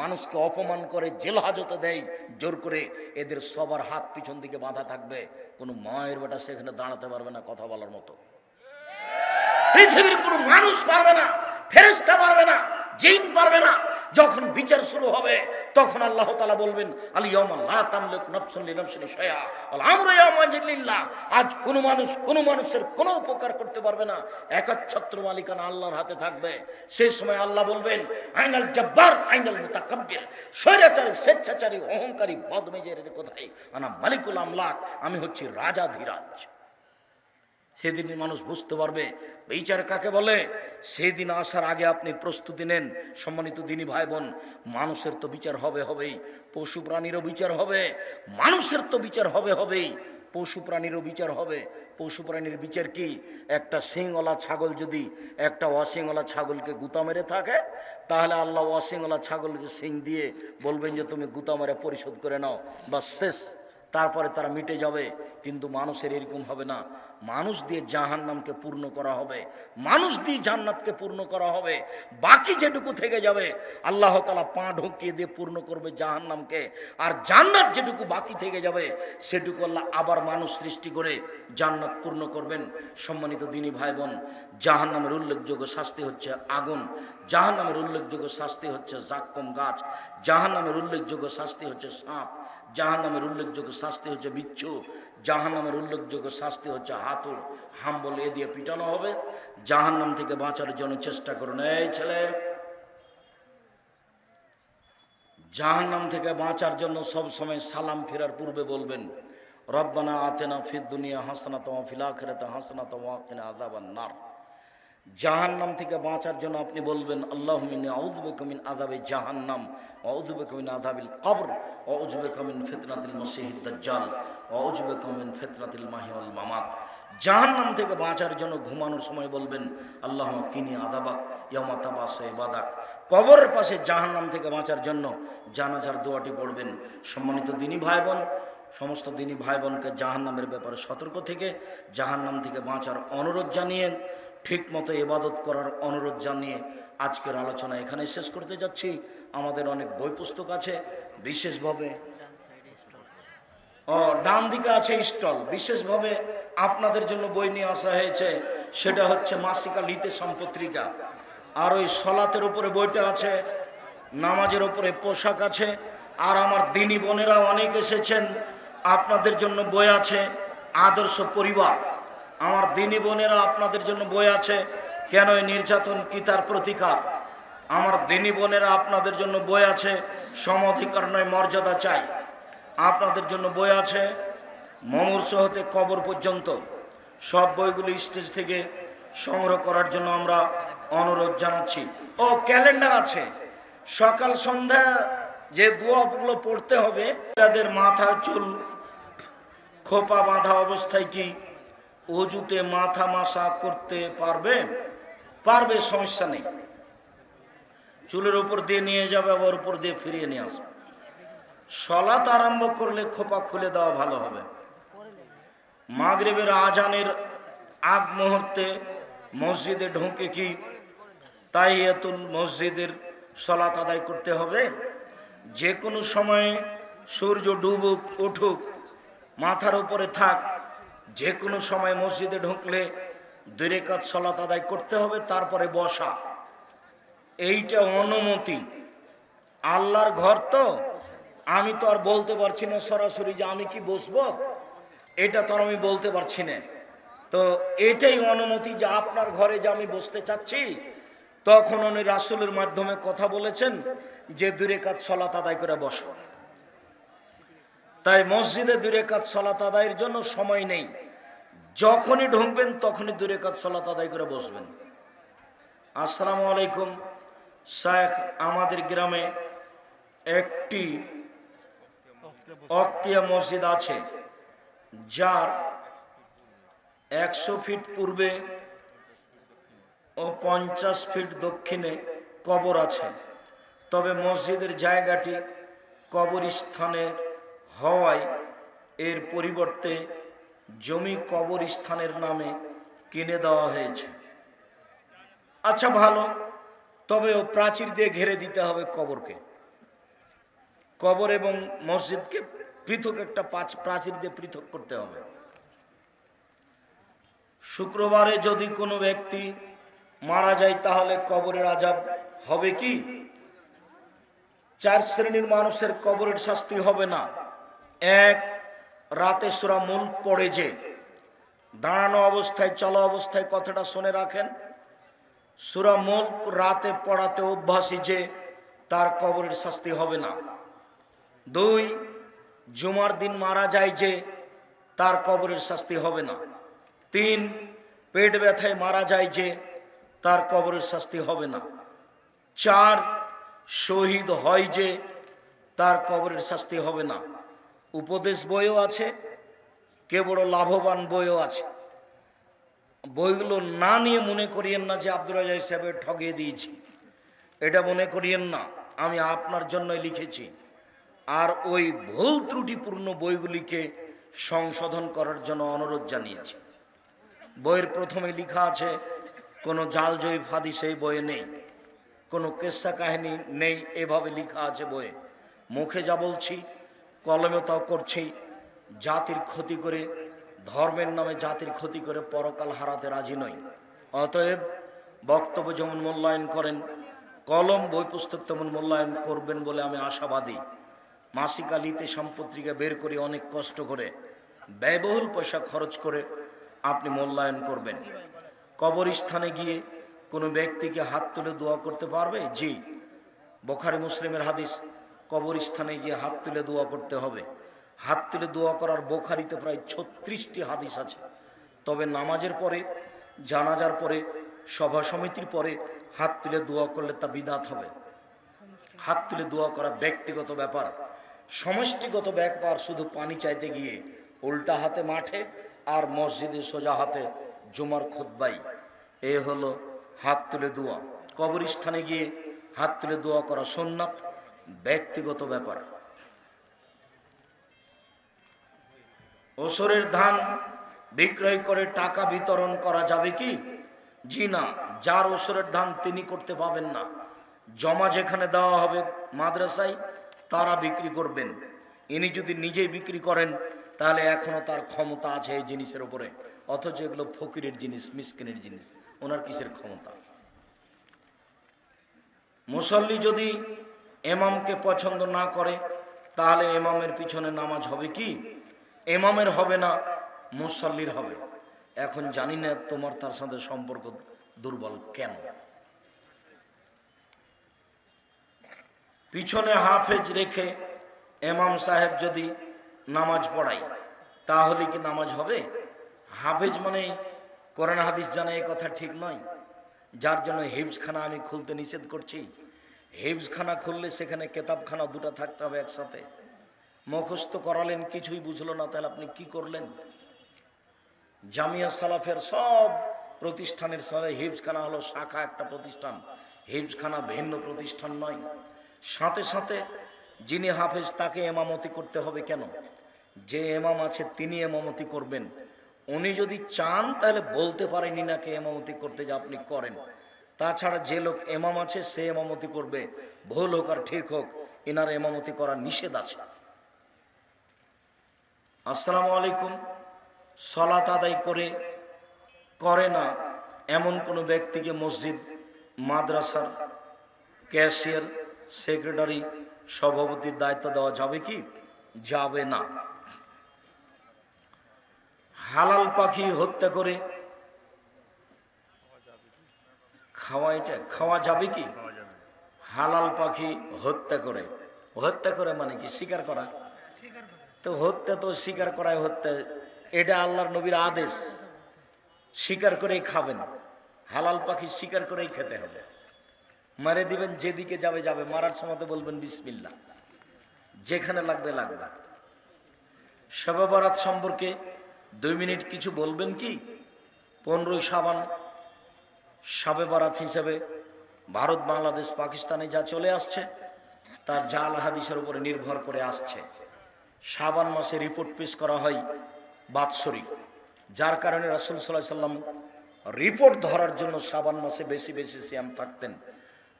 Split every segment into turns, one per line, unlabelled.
মানুষকে অপমান করে জেল হাজতে দেয়, জোর করে এদের সবার হাত পিছন দিকে বাঁধা থাকবে। কোনো মায়ের বেটা সেখানে দাঁড়াতে পারবে না কথা বলার মতো। পৃথিবীর কোনো মানুষ পারবে না ফেরেস্তা পারবে না, জিন পারবে না। যখন বিচার শুরু হবে, তখন আল্লাহ তালা বলবেন আজ কোনো মানুষ কোনো মানুষের কোনো উপকার করতে পারবে না, একচ্ছত্র মালিকানা আল্লাহর হাতে থাকবে। সেই সময় আল্লাহ বলবেন, আইনাল জব্বার, আইনাল মুতাকাব্বির, স্বৈরাচারী, স্বেচ্ছাচারী, অহংকারী বদমেজের কোথায় আনা মালিকুল আমলাক, আমি হচ্ছি রাজা ধীরাজ। সেদিন মানুষ বুঝতে পারবে। বিচার কাকে বলে? সেদিন আসার আগে আপনি প্রস্তুতি নেন, সম্মানিত দিনী ভাই বোন মানুষের তো বিচার হবে হবেই, পশু প্রাণীরও বিচার হবে, মানুষের তো বিচার হবে হবেই। পশু প্রাণীরও বিচার হবে। পশু প্রাণীর বিচার কি? একটা সিংওয়ালা ছাগল যদি, একটা অসিংওয়ালা ছাগলকে গুতা মেরে থাকে, তাহলে আল্লাহ অসিংওয়ালা ছাগলকে সিং দিয়ে বলবেন যে তুমি গুতা মেরে পরিশোধ করে নাও। বা শেষ। তারপরে তারা মিটে যাবে, কিন্তু মানুষের এরকম হবে না। মানুষ দিয়ে জাহান নামকে পূর্ণ করা হবে। মানুষ দিয়ে জান্নাতকে পূর্ণ করা হবে। বাকি যেটুকু থেকে যাবে, আল্লাহ তালা পা ঢুকিয়ে দিয়ে পূর্ণ করবে জাহান নামকে আর জান্নাত যেটুকু বাকি থেকে যাবে, সেটুকু আল্লাহ আবার মানুষ সৃষ্টি করে জান্নাত পূর্ণ করবেন। সম্মানিত দিনী ভাই বোন জাহান নামের উল্লেখযোগ্য শাস্তি হচ্ছে আগুন। জাহান নামের উল্লেখযোগ্য শাস্তি হচ্ছে জাক্কম গাছ। জাহান নামের উল্লেখযোগ্য শাস্তি হচ্ছে সাপ। জাহান নামের উল্লেখযোগ্য শাস্তি হচ্ছে বিচ্ছু জাহান নামের উল্লেখযোগ্য শাস্তি হচ্ছে হাতুড়, হাম্বল এ দিয়ে পিটানো হবে। জাহান নাম থেকে বাঁচার জন্য চেষ্টা করুন এই ছেলে জাহান নাম থেকে বাঁচার জন্য সব সময় সালাম ফেরার পূর্বে বলবেন, রব্বানা আতেনা ফিদ দুনিয়া হাসনা তোমা ফিলা খেরাতে হাসনা তোমা কিনা আদাবান নার। জাহান্নাম থেকে বাঁচার জন্য আপনি বলবেন, আল্লাহ মিনী কমিন আদাবে জাহান্নাম অউজবে কমিন আদাবিল কবর অউজবে কমিন ফেতনাতিল মসিহিদ দাজ্জাল অউজবে কমিন ফেতনাতিল মাহিউল মামাত। জাহান্নাম থেকে বাঁচার জন্য ঘুমানোর সময় বলবেন, আল্লাহ কিনি আদাবাক ইয়ামাতাবাস বাদাক কবরের পাশে জাহান্নাম থেকে বাঁচার জন্য জানাজার দোয়াটি পড়বেন। সম্মানিত দিনী ভাই বোন সমস্ত দিনী ভাই বোনকে জাহান্নামের ব্যাপারে সতর্ক থেকে জাহান্নাম থেকে বাঁচার অনুরোধ জানিয়ে ঠিক মতো এবাদত করার অনুরোধ জানিয়ে আজকের আলোচনা এখানে শেষ করতে যাচ্ছি। আমাদের অনেক বই পুস্তক আছে, বিশেষভাবে ও ডান দিকে আছে স্টল। বিশেষভাবে আপনাদের জন্য বই নিয়ে আসা হয়েছে, সেটা হচ্ছে মাসিকা লিতে সম্পত্রিকা। আর ওই সলাতের উপরে বইটা আছে, নামাজের উপরে পোশাক আছে, আর আমার দিনী বোনেরা অনেক এসেছেন। আপনাদের জন্য বই আছে, আদর্শ পরিবার। আমার দিনী বোনেরা আপনাদের জন্য বই আছে, কেন এই নির্যাতন কি তার প্রতিকার? আমার দিনী বোনেরা আপনাদের জন্য বই আছে, সম অধিকার নয়, মর্যাদা চাই। আপনাদের জন্য বই আছে মমূর্ষ হতে কবর পর্যন্ত। সব বইগুলি স্টেজ থেকে সংগ্রহ করার জন্য আমরা অনুরোধ জানাচ্ছি। ও, ক্যালেন্ডার আছে। সকাল, সন্ধ্যা যে দোয়াগুলো পড়তে হবে, তাদের মাথার চুল খোপা বাঁধা অবস্থায় কি অজুতে মাথা মাসা করতে পারবে? পারবে, সমস্যা নেই। চুলের উপর দিয়ে নিয়ে যাবে, আবার উপর দিয়ে ফিরিয়ে নিয়ে আসবে। সলাত আরম্ভ করলে খোপা খুলে দেওয়া ভালো হবে। মাগরেবের আজানের আগ মুহূর্তে মসজিদে ঢুকে কি তাই এতুল মসজিদের সলাত আদায় করতে হবে? যে কোনো সময়ে সূর্য ডুবুক, উঠুক, মাথার উপরে থাক যে কোনো সময় মসজিদে ঢুকলে দুই রেখাত সলাত আদায় করতে হবে, তারপরে বসা। এইটা অনুমতি। আল্লাহর ঘর তো? আমি তো আর বলতে পারছি না সরাসরি যে আমি কি বসবো? এটা তো আমি বলতে পারছি না। তো এটাই অনুমতি যে আপনার ঘরে যে আমি বসতে চাচ্ছি। তখন উনি রাসুলের মাধ্যমে কথা বলেছেন যে দূরে কাজ সলাত আদায় করে বসো। তাই মসজিদে দূরে কাজ সলাত আদায়ের জন্য সময় নেই। যখনই ঢুকবেন, তখনই দূরে কাজ সলাত আদায় করে বসবেন। আসসালামু আলাইকুম। শেখ আমাদের গ্রামে একটি অক্তিয়া মসজিদ আছে, যার একশো ফিট পূর্বে ও পঞ্চাশ ফিট দক্ষিণে কবর আছে। তবে মসজিদের জায়গাটি কবরস্থানের হওয়ায় এর পরিবর্তে জমি কবরস্থানের নামে কিনে দেওয়া হয়েছে। আচ্ছা ভালো। তবে ও প্রাচীর দিয়ে ঘেরে দিতে হবে কবরকে। কবর এবং মসজিদকে পৃথক একটা পাঁচ, প্রাচীর দিয়ে পৃথক করতে হবে। শুক্রবারে যদি কোনো ব্যক্তি মারা যায়, তাহলে কবরের আজাব হবে কি? চার শ্রেণির মানুষের কবরের শাস্তি হবে না। এক, রাতে সুরা মূল পড়ে যে, দাঁড়ানো অবস্থায়, চলা অবস্থায় কথাটা শুনে রাখেন। সুরা মুল্ক রাতে পড়াতে অভ্যাসী যে, তার কবরের শাস্তি হবে না। দুই, জুমার দিন মারা যায় যে, তার কবরের শাস্তি হবে না। তিন, পেট ব্যথায় মারা যায় যে, তার কবরের শাস্তি হবে না। চার, শহীদ হয় যে, তার কবরের শাস্তি হবে না। উপদেশ বইও আছে কে বড় লাভবান বইও আছে। বইগুলো না নিয়ে মনে করিয়েন না যে আব্দুল রাজা সাহেবের ঠগিয়ে দিয়েছি। এটা মনে করিয়েন না, আমি আপনার জন্যই লিখেছি। আর ওই ভুল ত্রুটিপূর্ণ বইগুলিকে সংশোধন করার জন্য অনুরোধ জানিয়েছি। বইয়ের প্রথমে লেখা আছে, কোনো জাল জয়ী ফাদি সেই বইয়ে নেই, কোনো কেসা কাহিনী নেই, এভাবে লেখা আছে বইয়ে। মুখে যা বলছি কলমে তাও করছি। জাতির ক্ষতি করে, ধর্মের নামে জাতির ক্ষতি করে পরকাল হারাতে রাজি নয় অতএব বক্তব্য যেমন মূল্যায়ন করেন, কলম বই পুস্তক তেমন মূল্যায়ন করবেন বলে আমি আশাবাদী। মাসিক আলিতে সম্পত্রিকা বের করে অনেক কষ্ট করে, ব্যয়বহুল পয়সা খরচ করে আপনি মূল্যায়ন করবেন। কবরস্থানে গিয়ে কোনো ব্যক্তিকে হাত তুলে দোয়া করতে পারবে? জি। বোখারি মুসলিমের হাদিস কবরস্থানে গিয়ে হাত তুলে দোয়া করতে হবে। হাত তুলে দোয়া করার বোখারিতে প্রায় ছত্রিশটি হাদিস আছে। তবে নামাজের পরে, জানাজার পরে, সভা সমিতির পরে হাত তুলে দোয়া করলে তা বিদাত হবে। হাত তুলে দোয়া করা ব্যক্তিগত ব্যাপার। সমষ্টিগত ব্যাপার, শুধু পানি চাইতে গিয়ে উল্টা হাতে মাঠে আর মসজিদে সোজা হাতে জুমার খুদ্বাই এ হলো হাত তুলে দোয়া। কবরস্থানে গিয়ে হাত তুলে দোয়া করা সোননাথ ব্যক্তিগত ব্যাপার। ওসরের ধান বিক্রয় করে টাকা বিতরণ করা যাবে কি? জি না, যার ওসরের ধান তিনি করতে পাবেন না। জমা যেখানে দেওয়া হবে মাদ্রাসায়, তারা বিক্রি করবেন। ইনি যদি নিজেই বিক্রি করেন, তাহলে এখনও তার ক্ষমতা আছে এই জিনিসের উপরে। অথচ এগুলো ফকিরের জিনিস, মিসকিনের জিনিস। ওনার কিসের ক্ষমতা? মুসল্লি যদি এমামকে পছন্দ না করে, তাহলে এমামের পিছনে নামাজ হবে কি? এমামের হবে না, মুসল্লির হবে। এখন জানি না তোমার তার সাথে সম্পর্ক দুর্বল কেন। পিছনে হাফেজ রেখে এমাম সাহেব যদি নামাজ পড়াই তাহলে কি নামাজ হবে? হাফেজ মানে কোরআন হাদিস জানা এ কথা ঠিক নয়। যার জন্য হিবসখানা আমি খুলতে নিষেধ করছি। হিবসখানা খুললে সেখানে কেতাবখানা দুটো থাকতে হবে একসাথে। মুখস্থ করালেন, কিছুই বুঝলো না, তাহলে আপনি কি করলেন? জামিয়া সালাফের সব প্রতিষ্ঠানের সাথে হিবসখানা হলো শাখা একটা প্রতিষ্ঠান। হিবসখানা ভিন্ন প্রতিষ্ঠান নয়। সাথে সাথে যিনি হাফেজ, তাকে এমামতি করতে হবে কেন? যে এমাম আছে, তিনি এমামতি করবেন। উনি যদি চান, তাহলে বলতে পারেন ইনাকে এমামতি করতে যে আপনি করেন। তাছাড়া যে লোক এমাম আছে, সে এমামতি করবে। ভুল হোক আর ঠিক হোক, এনার এমামতি করা নিষেধ আছে। আসসালামু আলাইকুম। সলাত আদায় করে করে না এমন কোনো ব্যক্তিকে মসজিদ, মাদ্রাসার ক্যাশিয়ার সেক্রেটারি, সভাপতির দায়িত্ব দেওয়া যাবে কি? যাবে না। হালাল পাখি হত্যা করে খাওয়া এটা খাওয়া যাবে কি? হালাল পাখি হত্যা করে। হত্যা করে মানে কি? শিকার করা। তো হত্যা তো স্বীকার করাই হত্যা। এটা আল্লাহর নবীর আদেশ। স্বীকার করেই খাবেন। হালাল পাখি স্বীকার করেই খেতে হবে। মারে দিবেন যেদিকে যাবে যাবে। মারার সময় তো বলবেন বিসমিল্লা যেখানে লাগবে লাগবে। শবে বরাত সম্পর্কে দুই মিনিট কিছু বলবেন কি? পনেরোই সাবান শবে বরাত হিসেবে ভারত, বাংলাদেশ, পাকিস্তানে যা চলে আসছে, তার জাল হাদিসের উপরে নির্ভর করে আসছে। শাবান মাসে রিপোর্ট পেশ করা হয় বাৎসরিক। যার কারণে রাসুল সাল্লাহ সাল্লাম রিপোর্ট ধরার জন্য শাবান মাসে বেশি বেশি শ্যাম থাকতেন।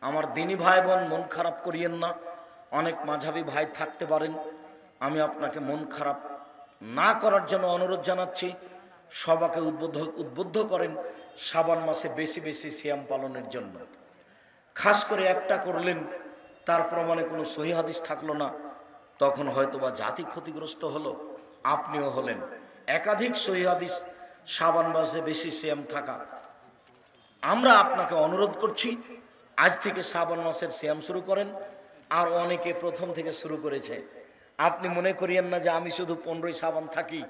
আমার দিনী ভাই বোন মন খারাপ করিয়েন না। অনেক মাঝাবি ভাই থাকতে পারেন। আমি আপনাকে মন খারাপ না করার জন্য অনুরোধ জানাচ্ছি। সবাকে উদ্বুদ্ধ উদ্বুদ্ধ করেন। শ্রাবণ মাসে বেশি বেশি সিয়াম পালনের জন্য। খাস করে একটা করলেন, তার প্রমাণে কোনো সহি হাদিস থাকল না। তখন হয়তোবা জাতি ক্ষতিগ্রস্ত হলো, আপনিও হলেন। একাধিক সহি হাদিস শ্রাবণ মাসে বেশি সিয়াম থাকা। আমরা আপনাকে অনুরোধ করছি, আজ থেকে শ্রাবণ মাসের শ্যাম শুরু করেন, আর অনেকে প্রথম থেকে শুরু করেছে। আপনি মনে করিয়েন না যে আমি শুধু পনেরোই সাবান থাকি,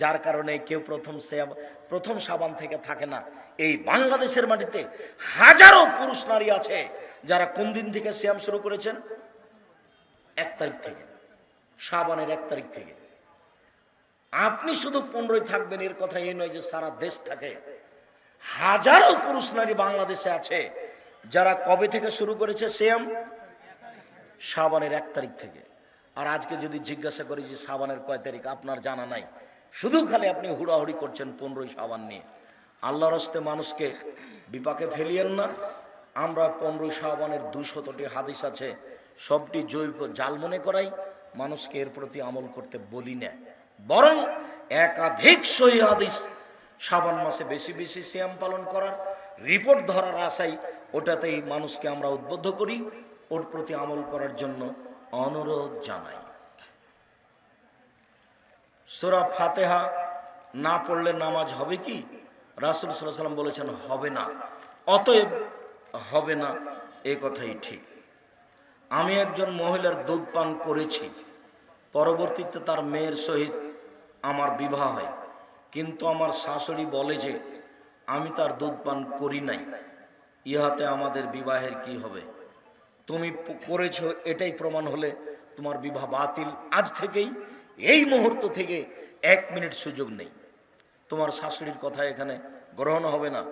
যার কারণে কেউ প্রথম শ্যাম প্রথম সাবান থেকে থাকে না। এই বাংলাদেশের মাটিতে হাজারো পুরুষ নারী আছে যারা কোন দিন থেকে শ্যাম শুরু করেছেন? এক তারিখ থেকে। সাবানের এক তারিখ থেকে। আপনি শুধু পনেরোই থাকবেন, এর কথা এই নয় যে সারা দেশ থাকে। হাজারো পুরুষ নারী বাংলাদেশে আছে যারা কবে থেকে শুরু করেছে সেম সাবানের এক তারিখ থেকে। আর আজকে যদি জিজ্ঞাসা করি যে সাবানের কয় তারিখ, আপনার জানা নাই। শুধু খালি আপনি হুড়াহুড়ি করছেন পনেরোই সাবান নিয়ে। আল্লাহর হস্তে মানুষকে বিপাকে ফেলিয়েন না। আমরা পনেরোই সাবানের দুশতটি হাদিস আছে, সবটি জৈব জাল মনে করাই, মানুষকে এর প্রতি আমল করতে বলি না। বরং একাধিক সহি হাদিস শ্রাবণ মাসে বেশি বেশি সিয়াম পালন করার রিপোর্ট ধরার আশায় ওটাতেই মানুষকে আমরা উদ্বুদ্ধ করি, ওর প্রতি আমল করার জন্য অনুরোধ জানাই। সোরা ফাতেহা না পড়লে নামাজ হবে কি? রাসুল সাল্লাম বলেছেন, হবে না। অতএব, হবে না। এ কথাই ঠিক। আমি একজন মহিলার দুধ পান করেছি। পরবর্তীতে তার মেয়ের সহিত আমার বিবাহ হয়। কিন্তু আমার শাশুড়ি বলে যে, আমি তার দুধ পান করি নাই। ইহাতে আমাদের বিবাহের কি হবে? তুমি করেছ এটাই প্রমাণ হলে তোমার বিবাহ বাতিল। আজ থেকেই, এই মুহূর্ত থেকে এক মিনিট সুযোগ নেই। তোমার শাশুড়ির কথা এখানে গ্রহণ হবে না।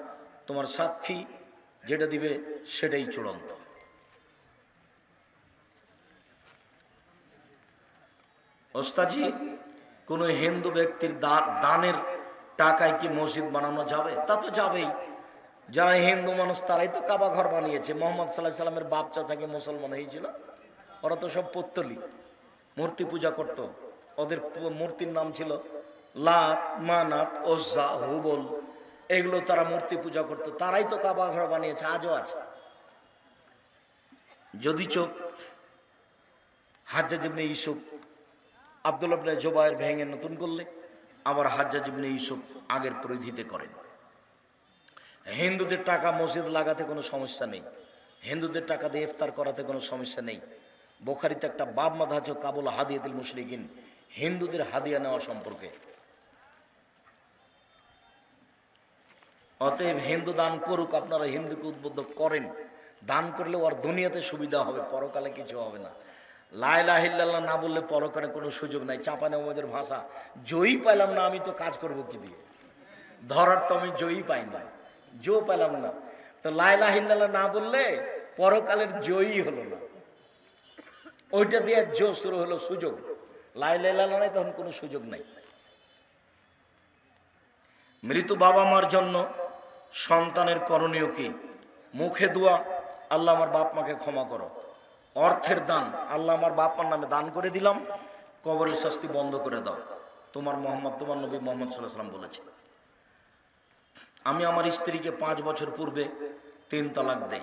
তোমার সাক্ষী যেটা দিবে সেটাই চূড়ান্ত। ওস্তাজি কোনো হিন্দু ব্যক্তির দানের টাকায় কি মসজিদ বানানো যাবে? তা তো যাবেই। যারা হিন্দু মানুষ, তারাই তো কাবা ঘর বানিয়েছে। মোহাম্মদ সাল্লাহ সাল্লামের বাপ চাচাকে মুসলমান হয়েছিল? ওরা তো সব পত্তলি। মূর্তি পূজা করত। ওদের মূর্তির নাম ছিল লাত, মানাত ওজা হুবল, এগুলো তারা মূর্তি পূজা করত। তারাই তো কাবা ঘর বানিয়েছে, আজও আছে। যদি চোখ হাজ্জা জিবনে ইসুফ আব্দুল আবনে জোবায়ের ভেঙে নতুন করলে, আবার হাজ্জা জিবনে ইসুফ আগের পরিধিতে করেন। হিন্দুদের টাকা মসজিদ লাগাতে কোনো সমস্যা নেই। হিন্দুদের টাকা দিয়ে ইফতার করাতে কোনো সমস্যা নেই। বোখারিতে একটা বাব মাধা আছে, কাবুল হাদিয়াতিল মুশরিকিন। হিন্দুদের হাদিয়া নেওয়া সম্পর্কে। অতএব হিন্দু দান করুক, আপনারা হিন্দুকে উদ্বুদ্ধ করেন। দান করলে ওর দুনিয়াতে সুবিধা হবে, পরকালে কিছু হবে না। লাইলাহিল্লাহ না বললে পরকালে কোনো সুযোগ নাই। চাপানে আমাদের ভাষা। জয়ী পাইলাম না, আমি তো কাজ করব কি দিয়ে? ধরার তো আমি জয়ী পাই না। জো পেলাম না। তো লাইলাহিল্লাহ না বললে পরকালের জয়ী হলো না। ওইটা দিয়ে জো শুরু হলো সুযোগ। লাইলাহিল্লাহ নাই, তখন কোনো সুযোগ নাই। মৃত বাবা মার জন্য সন্তানের করণীয় কি? মুখে দোয়া, আল্লাহ আমার বাপ মাকে ক্ষমা করো। অর্থের দান, আল্লাহ আমার বাপ মার নামে দান করে দিলাম, কবরের শাস্তি বন্ধ করে দাও। তোমার মোহাম্মদ, তোমার নবী মোহাম্মদ সাল্লাহ বলেছে। আমি আমার স্ত্রীকে পাঁচ বছর পূর্বে তিন তালাক দেই।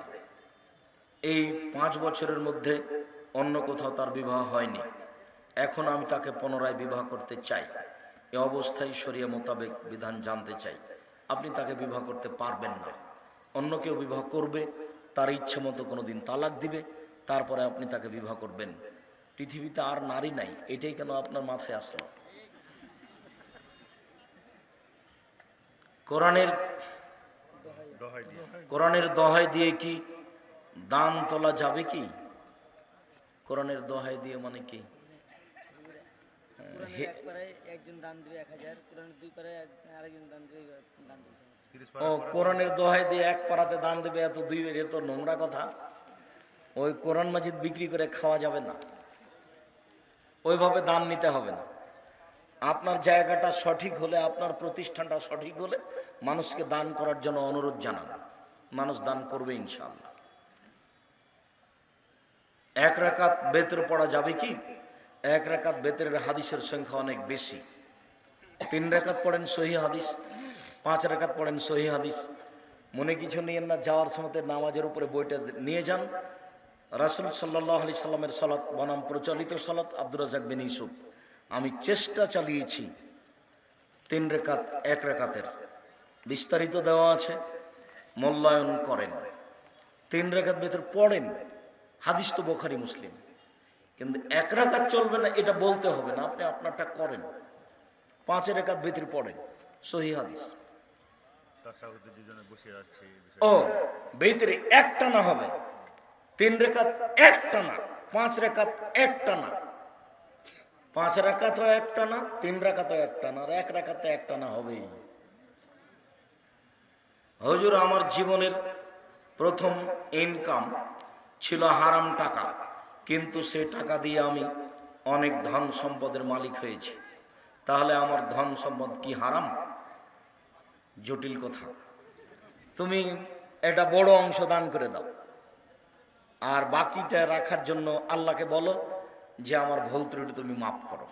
এই পাঁচ বছরের মধ্যে অন্য কোথাও তার বিবাহ হয়নি। এখন আমি তাকে পুনরায় বিবাহ করতে চাই। এ অবস্থায় শরিয়া মোতাবেক বিধান জানতে চাই। আপনি তাকে বিবাহ করতে পারবেন না। অন্য কেউ বিবাহ করবে, তার ইচ্ছে মতো কোনো দিন তালাক দিবে, তারপরে আপনি তাকে বিবাহ করবেন। পৃথিবীতে আর নারী নাই, এটাই কেন আপনার মাথায় আসলো? কোরআনের কোরআনের দহাই দিয়ে কি দান তোলা যাবে কি? কোরআনের দহাই দিয়ে মানে কি?
কোরআনের এক একজন দান দিবে এক হাজার কোরআনের দুই পারায় আরেকজন দান দিবে দান দিবে।
ও কোরআনের দোহাই দিয়ে এক পাড়াতে দান দেবে এত দুই এর তো নোংরা কথা। ওই কোরআন মাজিদ বিক্রি করে খাওয়া যাবে না। ওইভাবে দান নিতে হবে না। আপনার জায়গাটা সঠিক হলে আপনার প্রতিষ্ঠানটা সঠিক হলে মানুষকে দান করার জন্য অনুরোধ জানান। মানুষ দান করবে ইনশাল্লাহ এক রাকাত বেতর পড়া যাবে কি? এক রাকাত বেতরের হাদিসের সংখ্যা অনেক বেশি। তিন রাকাত পড়েন সহি হাদিস, পাঁচ রাকাত পড়েন সহি হাদিস। মনে কিছু নিয়েন না, যাওয়ার সময় নামাজের উপরে বইটা নিয়ে যান। রাসুল সাল্লাহ আলি সাল্লামের সলাৎ বনাম প্রচলিত সলাৎ আব্দুর রাজাক বিন ইউসুফ। আমি চেষ্টা চালিয়েছি তিন রেখাত এক রেখাতের বিস্তারিত দেওয়া আছে, মূল্যায়ন করেন। তিন রেখাত ভেতর পড়েন, হাদিস তো বোখারি মুসলিম। কিন্তু এক রাকাত চলবে না এটা বলতে হবে না। আপনি আপনারটা করেন। পাঁচ রেখাত ভেতর পড়েন। সহি হাদিস। ও বেতরে একটা না হবে। তিন রেখাত একটা না পাঁচ রেখাত একটা না। পাঁচ রেখাতও একটা না তিন রেখাতও একটা না আর এক রেখাতে একটা না হবেই। হজুর আমার জীবনের প্রথম ইনকাম ছিল হারাম টাকা। কিন্তু সে টাকা দিয়ে আমি অনেক ধন সম্পদের মালিক হয়েছি। তাহলে আমার ধন সম্পদ কি হারাম? জটিল কথা। তুমি এটা বড় অংশ দান করে দাও। আর বাকিটা রাখার জন্য আল্লাহকে বলো যে আমার ভুল ত্রুটি তুমি মাফ করো।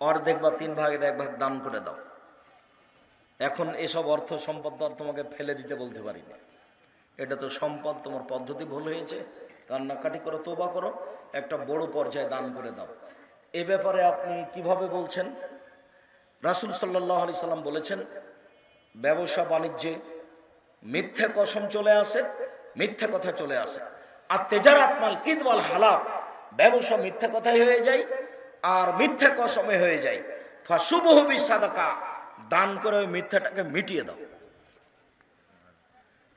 অর্ধেক বা তিন ভাগের এক ভাগ দান করে দাও। এখন এসব অর্থ সম্পদ তো আর তোমাকে ফেলে দিতে বলতে পারি না। এটা তো সম্পদ, তোমার পদ্ধতি ভুল হয়েছে। কান্নাকাটি করো, তোবা করো, একটা বড় পর্যায়ে দান করে দাও। এ ব্যাপারে আপনি কীভাবে বলছেন? রাসুল সাল্লাহ আলি সাল্লাম বলেছেন, ব্যবসা বাণিজ্যে মিথ্যে কসম চলে আসে, মিথ্যে কথা চলে আসে। আর তেজারাত মাল কিদওয়াল হালাপ ব্যবসা মিথ্যে কথাই হয়ে যায় আর মিথ্যে কসমে হয়ে যায়। ফাশুবহবি সাদাকা দান করে ওই মিথ্যাটাকে মিটিয়ে দাও।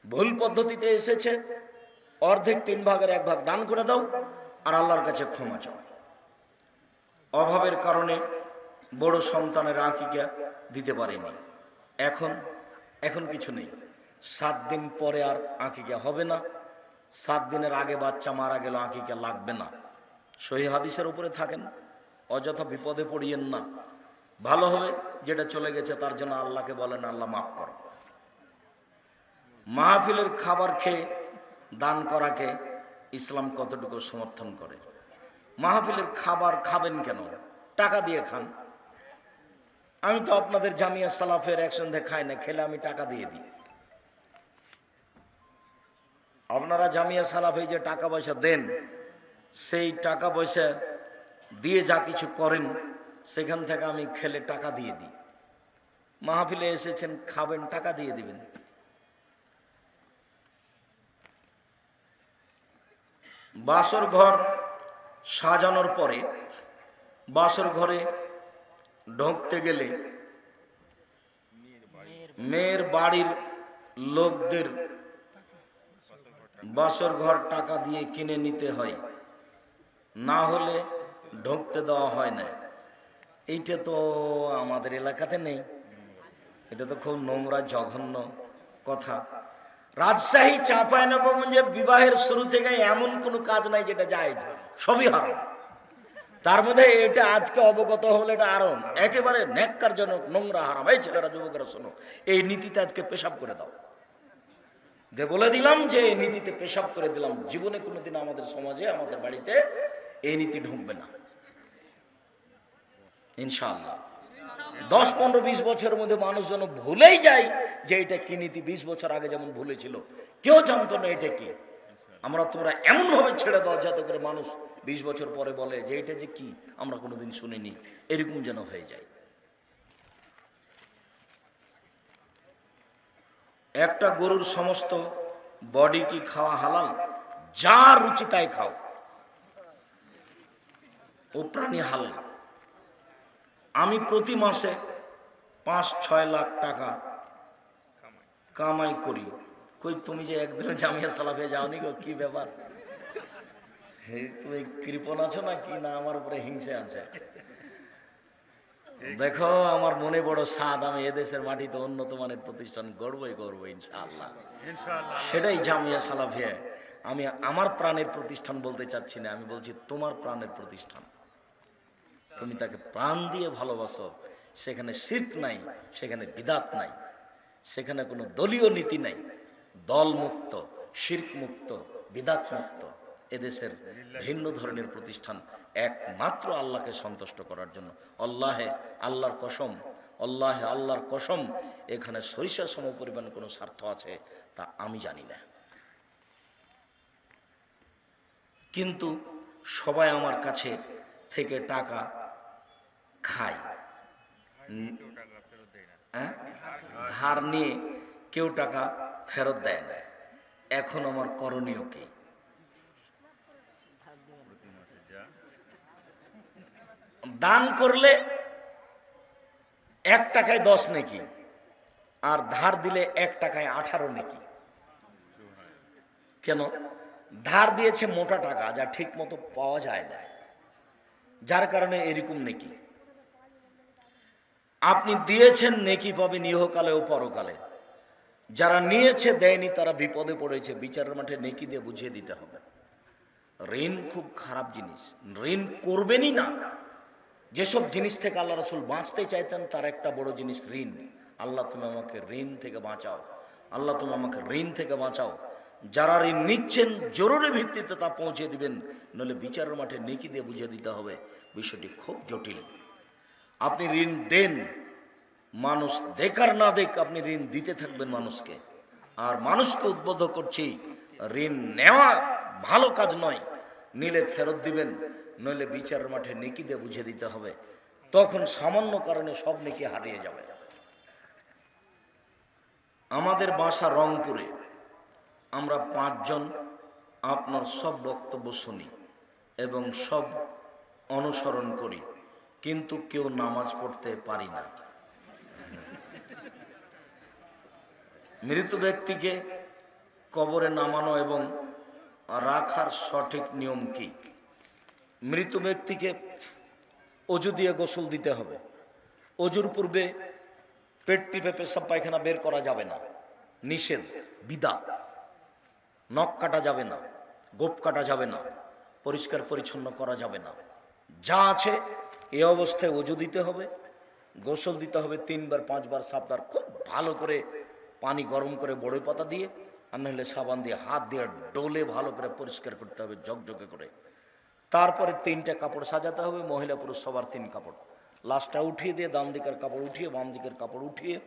ভুল পদ্ধতিতে এসেছে অর্ধেক তিন ভাগের এক ভাগ দান করে দাও, আর আল্লাহর কাছে ক্ষমা চাও। অভাবের কারণে বড় সন্তানের আঁকিকা দিতে পারিনি। এখন এখন কিছু নেই। সাত দিন পরে আর আঁকিকা হবে না। সাত দিনের আগে বাচ্চা মারা গেল আঁকিকা লাগবে না। সহি হাদিসের উপরে থাকেন, অযথা বিপদে পড়িয়েন না। ভালো হবে যেটা চলে গেছে, তার জন্য আল্লাহকে বলেন, আল্লাহ মাফ করো। মাহফিলের খাবার খেয়ে দান করাকে ইসলাম কতটুকু সমর্থন করে? মাহফিলের খাবার খাবেন কেন? টাকা দিয়ে খান। আমি তো আপনাদের জামিয়া সালাফের একসঙ্গে খাই না, খেলে আমি টাকা দিয়ে দিই। আপনারা জামিয়া সালাফে যে টাকা পয়সা দেন, সেই টাকা পয়সা দিয়ে যা কিছু করেন, সেখান থেকে আমি খেলে টাকা দিয়ে দিই। মাহফিলে এসেছেন, খাবেন, টাকা দিয়ে দিবেন। বাসর ঘর সাজানোর পরে বাসর ঘরে ঢুকতে গেলে মেয়ের বাড়ির লোকদের বাসর ঘর টাকা দিয়ে কিনে নিতে হয়। না হলে ঢুকতে দেওয়া হয় না। এইটা তো আমাদের এলাকাতে নেই। এটা তো খুব নোংরা, জঘন্য কথা। রাজশাহী চাঁপাইনবাবগঞ্জে বিবাহের শুরু থেকে এমন কোনো কাজ নাই যেটা যায় সবই হারাম। তার মধ্যে এটা আজকে অবগত হলে এটা আরও একেবারে ন্যাক্কারজনক, নোংরা, হারাম। এই ছেলেরা, যুবকরা, শোনো, এই নীতিতে আজকে পেশাব করে দাও। দে বলে দিলাম যে এই নীতিতে পেশাব করে দিলাম। জীবনে কোনোদিন আমাদের সমাজে, আমাদের বাড়িতে এই নীতি ঢুকবে না। ইনশাআল্লাহ। দশ, পনেরো, বিশ বছরের মধ্যে মানুষ যেন ভুলেই যায় যে এটা কি নীতি, বিশ বছর আগে যেমন ভুলেছিল। কেউ জানতো না এটা কি। আমরা তোমরা এমন ভাবে ছেড়ে দাও যাতে করে মানুষ বিশ বছর পরে বলে যে এটা যে কি, আমরা কোনোদিন শুনিনি। এরকম যেন হয়ে যায়। একটা গরুর সমস্ত বডি কি খাওয়া হালাল? যা রুচি তাই খাও। ও প্রাণী হালাল। আমি প্রতি মাসে পাঁচ ছয় লাখ টাকা কামাই করি। কই তুমি যে একদিনে জামিয়া সালাফে যাওনি গো কি ব্যাপার? তুমি কৃপণ আছো না কি না আমার উপরে হিংসে আছে। দেখো আমার মনে বড় স্বাদ আমি এদেশের মাটিতে উন্নত মানের প্রতিষ্ঠান গড়বই গড়বো ইনশাআল্লাহ। সেটাই জামিয়া সালাফিয়া। আমি আমার প্রাণের প্রতিষ্ঠান বলতে চাচ্ছি না আমি বলছি তোমার প্রাণের প্রতিষ্ঠান। তুমি তাকে প্রাণ দিয়ে ভালোবাসো, সেখানে শির্ক নাই, সেখানে বিদাত নাই, সেখানে কোনো দলীয় নীতি নাই। দল মুক্ত শির্ক মুক্ত বিদাত মুক্ত এদেশের ভিন্ন ধরনের প্রতিষ্ঠান একমাত্র আল্লাহকে সন্তুষ্ট করার জন্য। আল্লাহে আল্লাহর কসম, আল্লাহে আল্লাহর কসম, এখানে সরিষা সম পরিমাণ কোনো স্বার্থ আছে তা আমি জানি না। কিন্তু সবাই আমার কাছে থেকে টাকা খায়। হ্যাঁ? ধার নিয়ে কেউ টাকা ফেরত দেয় না। এখন আমার করণীয় কি? দান করলে এক টাকায় দশ নাকি আর ধার দিলে এক টাকায় আঠারো নাকি। কেন? ধার দিয়েছে মোটা টাকা যা ঠিক মতো পাওয়া যায় না। যার কারণে এরকম নেকি। আপনি দিয়েছেন নেকি পাবেন ইহকালে ও পরকালে। যারা নিয়েছে, দেয়নি, তারা বিপদে পড়েছে। বিচারের মাঠে নেকি দিয়ে বুঝিয়ে দিতে হবে। ঋণ খুব খারাপ জিনিস। ঋণ করবেনই না। যেসব জিনিস থেকে আল্লাহ রসুল বাঁচতে চাইতেন, তার একটা বড় জিনিস ঋণ। আল্লাহ, তুমি আমাকে ঋণ থেকে বাঁচাও। আল্লাহ, তুমি আমাকে ঋণ থেকে বাঁচাও। যারা ঋণ নিচ্ছেন, জরুরি ভিত্তিতে তা পৌঁছে দিবেন। নইলে বিচারের মাঠে নেকি দিয়ে বুঝিয়ে দিতে হবে। বিষয়টি খুব জটিল। আপনি ঋণ দেন। মানুষ দেখার না দেখ আপনি ঋণ দিতে থাকবেন মানুষকে। আর মানুষকে উদ্বুদ্ধ করছি, ঋণ নেওয়া ভালো কাজ নয়। নিলে ফেরত দিবেন, নইলে বিচার মাঠে নেকি দিয়ে বুঝিয়ে দিতে হবে। তখন সামান্য কারণে সব নেকি হারিয়ে যাবে। আমাদের বাসা রংপুরে। আমরা পাঁচজন, আপনার সব বক্তব্য শুনি এবং সব অনুসরণ করি। কিন্তু কেউ নামাজ পড়তে পারি না। মৃত ব্যক্তিকে কবরে নামানো এবং রাখার সঠিক নিয়ম কি? মৃত ব্যক্তিকে অজু দিয়ে গোসল দিতে হবে। অজুর পূর্বে পেট টিপে পেশাব পায়খানা বের করা যাবে না। নিষেধ, বিদা। নখ কাটা যাবে না, গোপ কাটা যাবে না পরিষ্কার পরিচ্ছন্ন করা যাবে না। যা আছে এ অবস্থায় অজু দিতে হবে, গোসল দিতে হবে তিনবার, পাঁচবার সাবধান খুব ভালো করে পানি গরম করে বড়ই পাতা দিয়ে আর নাহলে সাবান দিয়ে হাত দিয়ে ডোলে ভালো করে পরিষ্কার করতে হবে জকজকে করে। তারপরে তিনটা কাপড় সাজাতে হবে, মহিলা পুরুষ সবার তিন কাপড়। লাশটা উঠিয়ে দিয়ে ডান দিকের কাপড় উঠিয়ে, বাম দিকের কাপড় উঠিয়ে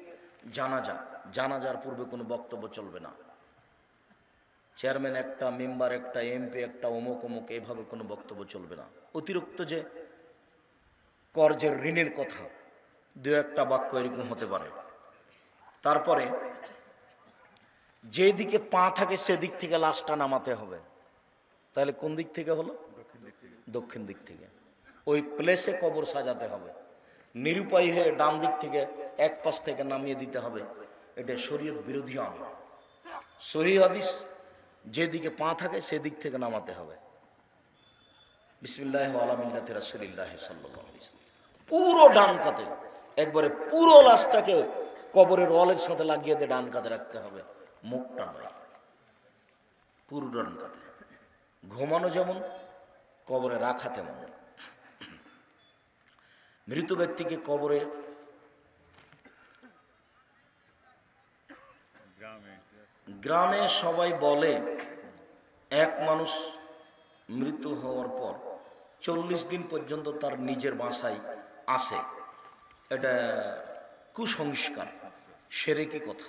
জানা জানাজা। জানাজার পূর্বে কোনো বক্তব্য চলবে না। চেয়ারম্যান একটা, মেম্বার একটা, এমপি একটা, অমুক অমুক, এভাবে কোনো বক্তব্য চলবে না। অতিরিক্ত যে কর্জের ঋণের কথা। দু একটা বাক্য এরকম হতে পারে। তারপরে, যেদিকে পা থাকে সেদিক থেকে লাশটা নামাতে হবে। তাহলে কোন দিক থেকে হলো? দক্ষিণ দিক থেকে। ওই প্লেসে কবর সাজাতে হবে। নিরুপায় হয়ে ডান দিক থেকে এক পাশ থেকে নামিয়ে দিতে হবে। এটা শরীয়ত বিরোধী আমল। সহি হাদিস, যেদিকে পা থাকে সেদিক থেকে নামাতে হবে। বিসমিল্লাহ আলমিল্লাহ রাসুলিল্লাহ সাল্লাহ পুরো ডান কাতে একবারে পুরো লাশটাকে কবরের ওয়ালের সাথে লাগিয়ে দিয়ে ডান কাতে রাখতে হবে মুখটা নয়। পুরো ডান কাতে। ঘুমানো যেমন কবরে রাখা তেমন। মৃত ব্যক্তিকে কবরে
গ্রামে।
গ্রামে সবাই বলে এক মানুষ মৃত্যু হওয়ার পর চল্লিশ দিন পর্যন্ত তার নিজের বাসায় আসে এটা কুসংস্কার সেরে কি কথা।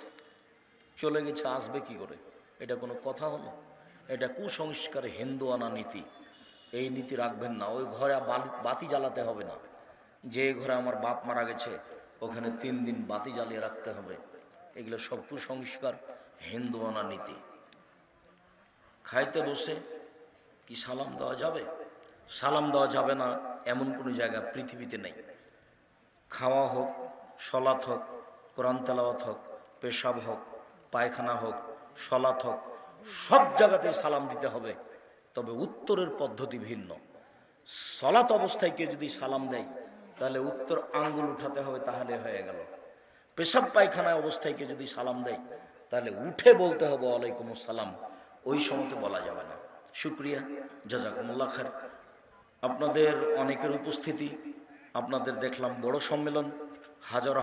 চলে গেছে, আসবে কি করে? এটা কোনো কথা হলো? এটা কুসংস্কার হিন্দু আনা নীতি। এই নীতি রাখবেন না। ওই ঘরে বাতি জ্বালাতে হবে না। যে ঘরে আমার বাপ মারা গেছে, ওখানে তিন দিন বাতি জ্বালিয়ে রাখতে হবে। এগুলো সব কুসংস্কার হিন্দু আনা নীতি। খাইতে বসে কি সালাম দেওয়া যাবে? সালাম দেওয়া যাবে না, এমন কোনো জায়গা পৃথিবীতে নেই। খাওয়া হোক, সলাৎ হোক, কোরআন তেলাওয়াত হোক, পেশাব হোক, পায়খানা হোক, সলাৎ হোক, সব জায়গাতেই সালাম দিতে হবে। তবে উত্তরের পদ্ধতি ভিন্ন। সলাৎ অবস্থায় কেউ যদি সালাম দেয়, তাহলে উত্তর আঙ্গুল উঠাতে হবে, তাহলে হয়ে গেল। পেশাব পায়খানা অবস্থায় কেউ যদি সালাম দেয়, তাহলে উঠে বলতে হবে, ওয়ালাইকুম আসসালাম। ওই সময়তে বলা যাবে না। শুক্রিয়া। জাজাকুমুল্লাহ খার আপনাদের অনেকের উপস্থিতি আপনাদের দেখলাম বড় সম্মেলন হাজার